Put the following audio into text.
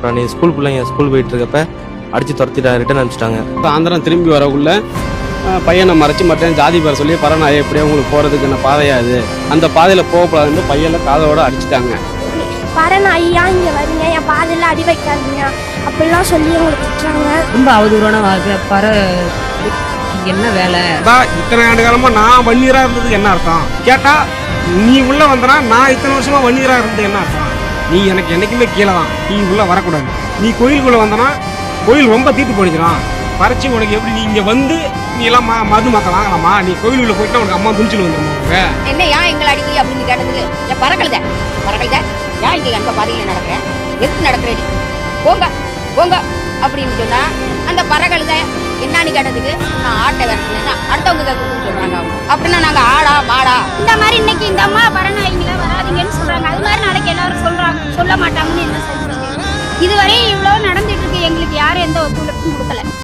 அப்புறம் நீ ஸ்கூல் பிள்ளைங்க ஸ்கூல் போயிட்டு இருக்கப்ப அடிச்சு துரத்திட்டா ரிட்டர்ன் அனுப்பிச்சிட்டாங்க. சாயந்தரம் திரும்பி வரக்குள்ள பையனை மறைச்சு மற்றேன் ஜாதி பேர் சொல்லி பரநாய எப்படியோ உங்களுக்கு போகிறதுக்கு என்ன பாதையா இது? அந்த பாதையில் போகக்கூடாதுன்னு பையனை காதோட அடிச்சிட்டாங்க. பரநாயா இங்கே வரீங்க என் பாதையில் அடி வைக்காதீங்க. அப்படிலாம் சொல்லி எங்களுக்கு திட்டுறாங்க. ரொம்ப அவதூறான வார்த்தை. பர என்ன வேலை? அதான் இத்தனை ஆண்டு காலமா நான் வன்னியரா இருந்ததுக்கு என்ன அர்த்தம்? கேட்டா நீ உள்ள வந்தனா நான் இத்தனை வருஷமா வன்னியரா இருந்தது என்ன அர்த்தம்? நீ எனக்கு என்றைக்குமே கீழே தான். நீ உள்ளே வரக்கூடாது. நீ கோயிலுக்குள்ள வந்தனா கோயில் ரொம்ப தீட்டு போனிச்சிடும் பறிச்சு உனக்கு எப்படி நீ இங்க வந்து நீ எல்லாம் ம- மது மக்க வாங்கலாமா? நீ கோயிலுக்குள்ள போயிட்டா உனக்கு அம்மா துணிச்சல் வந்துடும் என்ன ஏன் எங்களை அடிக்கி அப்படின்னு கேட்டதுக்கு? என் பறக்கழுத பறக்கழுத ஏன் இங்கே எங்க பாதையில் நடக்கிறேன் எதுக்கு நடக்கிறேன் போங்க போங்க அப்படின்னு சொன்னால் அந்த பறக்கழுத என்னன்னு கேட்டதுக்கு நான் ஆட்டை விரட்டினேன்னா அடுத்தவங்க கேட்கணும்னு சொல்றாங்க அவங்க. அப்படின்னா நாங்க ஆடா மாடா சொல்ல மாட்டாங்கன்னு என்ன சொல்றீங்க? இதுவரை